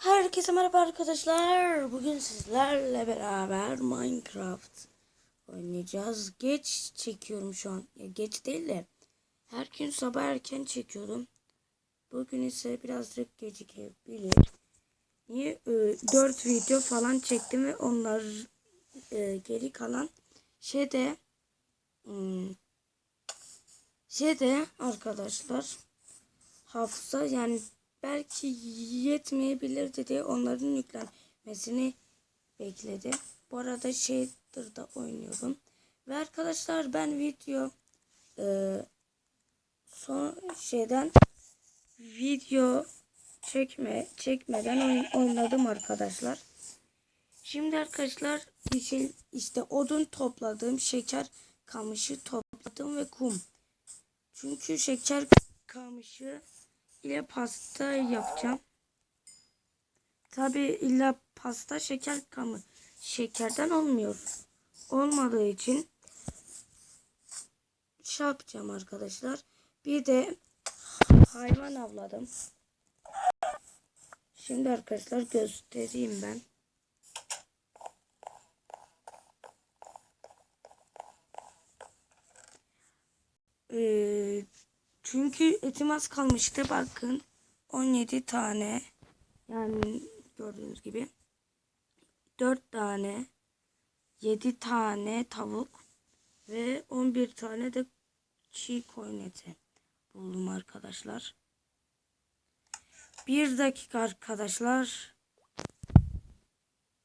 Herkese merhaba arkadaşlar. Bugün sizlerle beraber Minecraft oynayacağız. Geç çekiyorum şu an. Ya geç değil de her gün sabah erken çekiyorum. Bugün ise birazcık gecikebilir. Niye? Ee, 4 video falan çektim ve onlar e, geri kalan şeyde hmm, şeyde arkadaşlar hafıza yani belki yetmeyebilirdi diye onların yüklenmesini bekledi. Bu arada Shader'da oynuyorum. Ve arkadaşlar ben video e, son şeyden video çekme çekmeden oynadım arkadaşlar. Şimdi arkadaşlar yeşil işte odun topladım, şeker kamışı topladım ve kum. Çünkü şeker kamışı ile pasta yapacağım. Tabi illa pasta şeker kamı şekerden olmuyor. Olmadığı için şey yapacağım arkadaşlar. Bir de hayvan avladım. Şimdi arkadaşlar göstereyim ben. Ee, çünkü etim az kalmıştı. Bakın 17 tane. Yani gördüğünüz gibi. 4 tane. 7 tane tavuk. Ve 11 tane de çiğ koyun eti buldum arkadaşlar. Bir dakika arkadaşlar.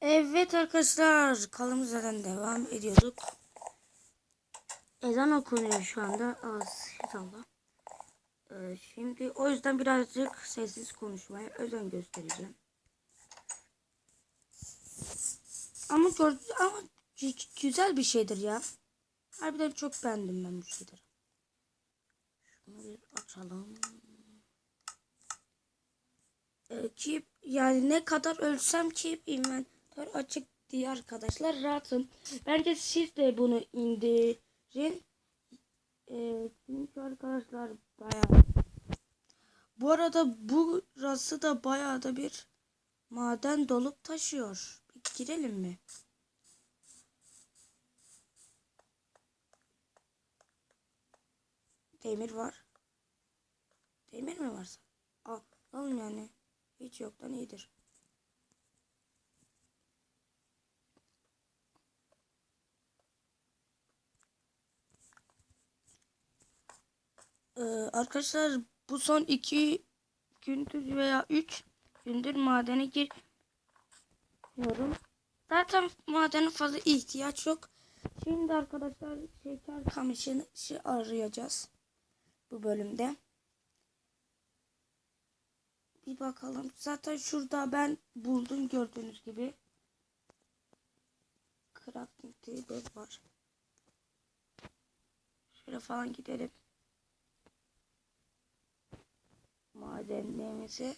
Evet arkadaşlar kalımızdan devam ediyorduk. Ezan okunuyor şu anda. Az inşallah. Ee, şimdi o yüzden birazcık sessiz konuşmaya özen göstereceğim. Ama ama gü- güzel bir şeydir ya. Harbiden çok beğendim ben bu şeyleri. Şunu bir açalım. Ee, keep yani ne kadar ölsem keep inventory açık diye arkadaşlar rahatım. Bence siz de bunu indirin. Ee, çünkü arkadaşlar bayağı bu arada burası da bayağı da bir maden dolup taşıyor. Bir girelim mi? Demir var. Demir mi varsa? Al, alın yani. Hiç yoktan iyidir. Ee, arkadaşlar bu son iki gündür veya üç gündür madene giriyorum. Zaten madene fazla ihtiyaç yok. Şimdi arkadaşlar şeker kamışını arayacağız. Bu bölümde. Bir bakalım. Zaten şurada ben buldum gördüğünüz gibi. Crafting table var. Şöyle falan gidelim. Madenlerimizi.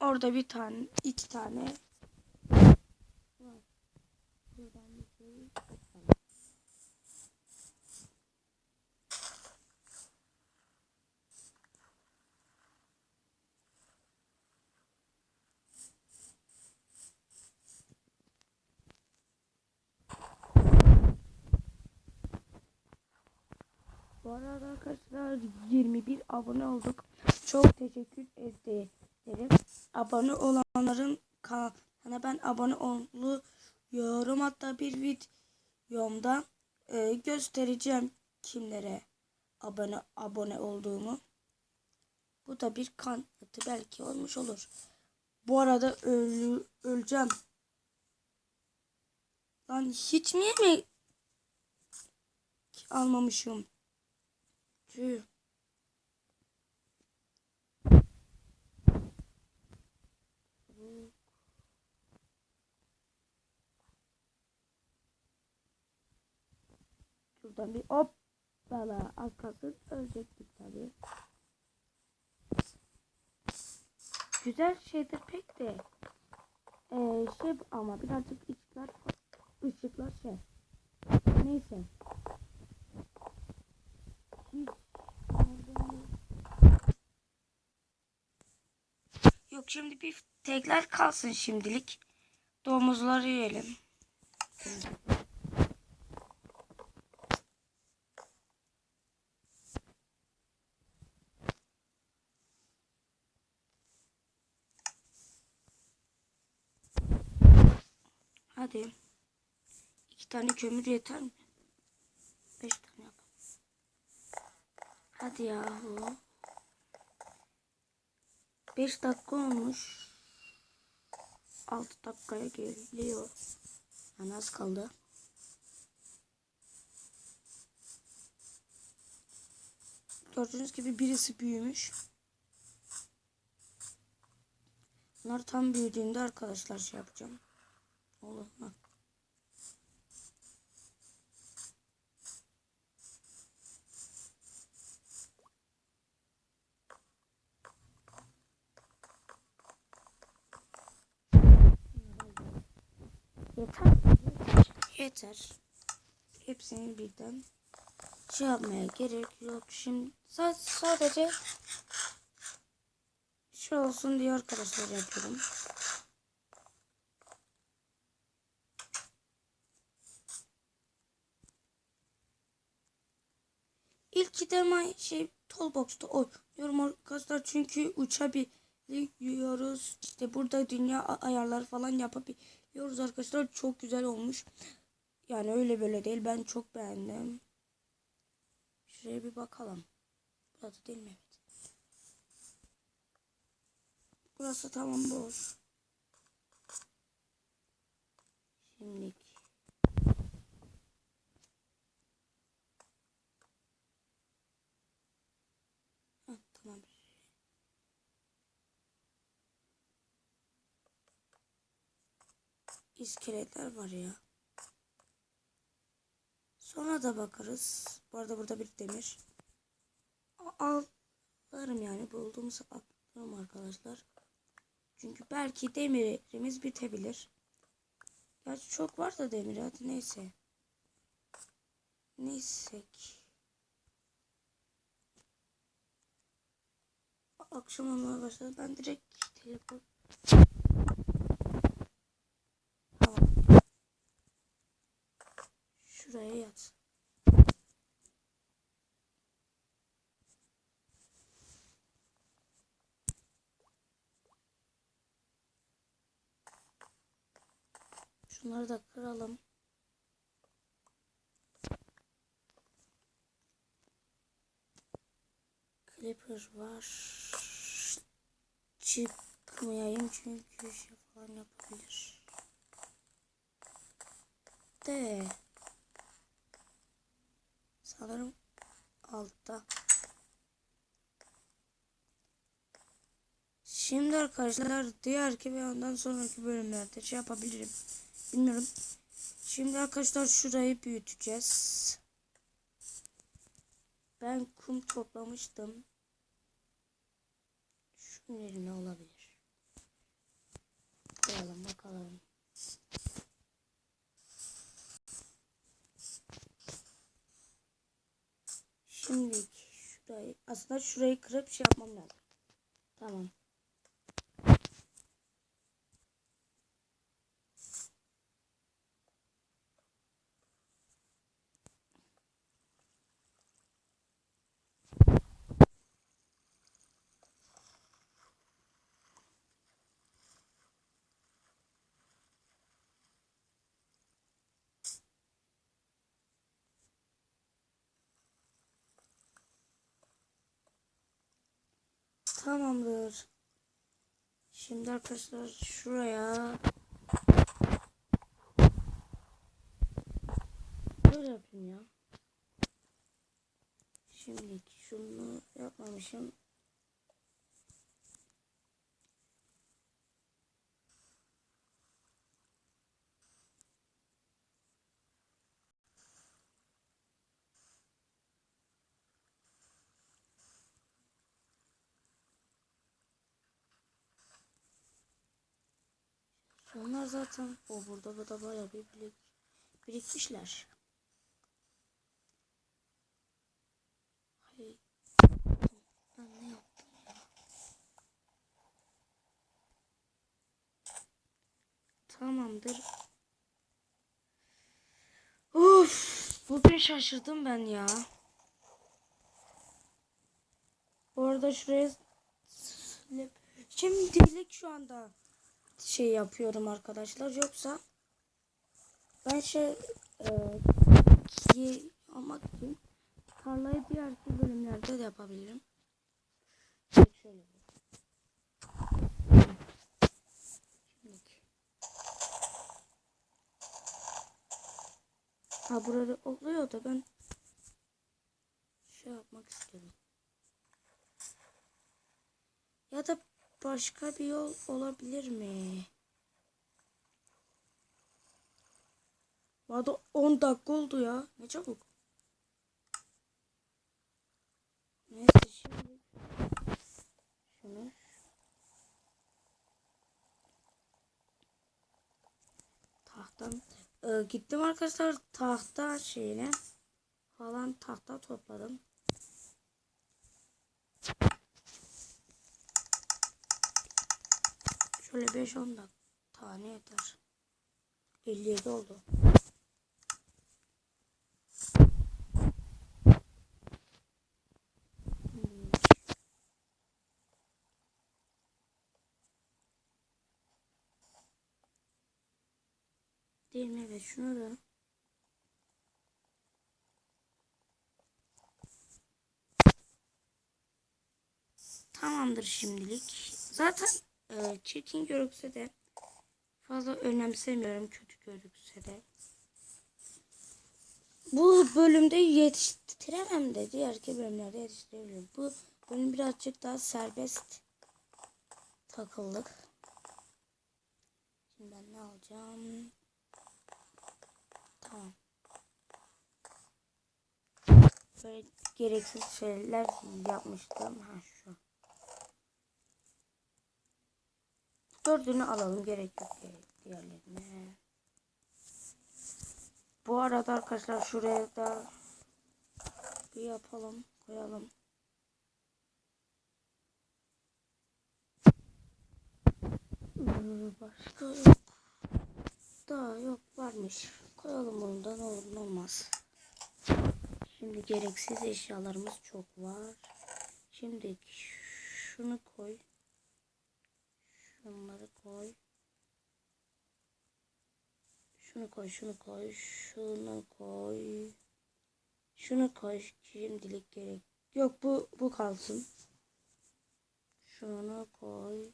Orada bir tane, iki tane. Buradan bir. Bu arada arkadaşlar 21 abone olduk. Çok teşekkür ederim. Abone olanların kanalına ben abone oluyorum. Hatta bir videomda e, göstereceğim kimlere abone abone olduğumu. Bu da bir kanıtı belki olmuş olur. Bu arada ölü, öleceğim. Lan hiç mi yemek almamışım? Tüh. Şuradan bir hop bala az kalsın ölecektik tabi. Güzel şeydir pek de. Ee, şey ama birazcık ışıklar ışıklar şey. Neyse. Yok şimdi bir tekler kalsın şimdilik. Domuzları yiyelim. Hadi. İki tane kömür yeter mi? Beş tane yap. Hadi yahu. Beş dakika olmuş. Altı dakikaya geliyor. Yani az kaldı. Gördüğünüz gibi birisi büyümüş. Bunlar tam büyüdüğünde arkadaşlar şey yapacağım. Olur mu? Yeter. Yeter. Hepsini birden şey yapmaya gerek yok. Şimdi sa- sadece şey olsun diye arkadaşlar yapıyorum. İlk tema şey Tollbox'ta oynuyorum arkadaşlar çünkü uçabiliyoruz. İşte burada dünya ayarları falan yapabiliyoruz arkadaşlar. Çok güzel olmuş. Yani öyle böyle değil. Ben çok beğendim. Şuraya bir bakalım. Burası değil mi? Evet. Burası tamam boş. Şimdi Heh, tamam. İskeletler var ya. Sonra da bakarız. Bu arada burada bir demir. Alırım yani. Bulduğumuz alırım arkadaşlar. Çünkü belki demirimiz bitebilir. Gerçi çok var da demir. Hadi neyse. Neyse ki. Akşam olmaya başladı. Ben direkt telefon... Tamam. Şuraya yat. Şunları da kıralım. Clipper var. Çıkmayayım çünkü şey falan yapabilir. De. Sanırım altta. Şimdi arkadaşlar diğer ki ve ondan sonraki bölümlerde şey yapabilirim. Bilmiyorum. Şimdi arkadaşlar şurayı büyüteceğiz. Ben kum toplamıştım. Şunun yerine olabilir. Koyalım bakalım. Şimdi şurayı aslında şurayı kırıp şey yapmam lazım. Tamam. Tamamdır. Şimdi arkadaşlar şuraya böyle yapayım ya. Şimdi şunu yapmamışım. Onlar zaten o burada burada bayağı bir birik, birikmişler. Hayır. Ben ne yaptım ya? Tamamdır. Uf, bugün şaşırdım ben ya. Bu arada şuraya şimdilik şu anda şey yapıyorum arkadaşlar. Yoksa ben şey e, ki almak için tarlayı diğer bölümlerde de yapabilirim. Şöyle. Ha burada oluyor da ben şey yapmak istedim. Ya da başka bir yol olabilir mi? Vada 10 dakika oldu ya. Ne çabuk. Neyse şimdi şunu tahtam Ee, gittim arkadaşlar tahta şeyine falan tahta topladım. Şöyle 5-10 dakika tane yeter. 57 oldu. Hmm. Değil mi? Evet şunu da. Tamamdır şimdilik. Zaten e, çirkin görükse de fazla önemsemiyorum kötü görükse de. Bu bölümde yetiştiremem de diğer ki bölümlerde yetiştirebilirim. Bu bölüm birazcık daha serbest takıldık. Şimdi ben ne alacağım? Tamam. Böyle gereksiz şeyler yapmıştım. Ha şu. Dördünü alalım. Gerek yok diğerlerine. Bu arada arkadaşlar şuraya da bir yapalım. Koyalım. Ee, Başka yok. Daha yok varmış. Koyalım onu da ne olur ne olmaz. Şimdi gereksiz eşyalarımız çok var. Şimdi şunu koy. Şunları koy. Şunu koy, şunu koy, şunu koy. Şunu koy. Şimdilik gerek. Yok bu bu kalsın. Şunu koy.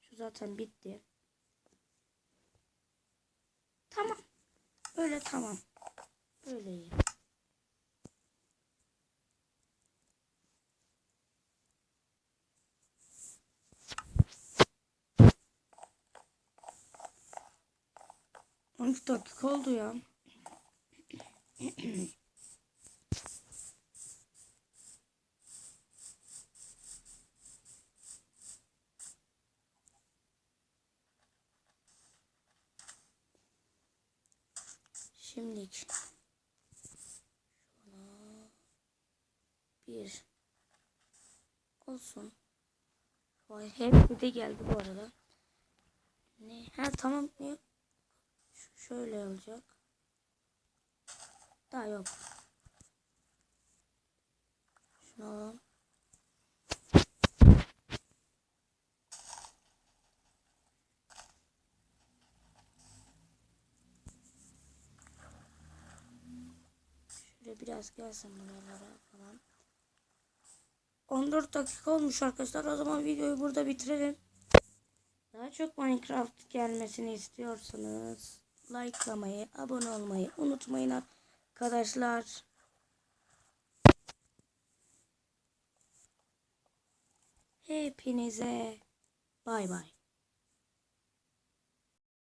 Şu zaten bitti. Tamam. Böyle tamam. Böyle iyi. On dakika oldu ya. Şimdilik şuna bir olsun. Vay hepsi de geldi bu arada. Ne? Ha tamam ne? Şöyle olacak. Daha yok. Şunu alalım. Şöyle biraz gelsin buralara falan. 14 dakika olmuş arkadaşlar. O zaman videoyu burada bitirelim. Daha çok Minecraft gelmesini istiyorsanız likelamayı, abone olmayı unutmayın arkadaşlar. Hepinize bay bay.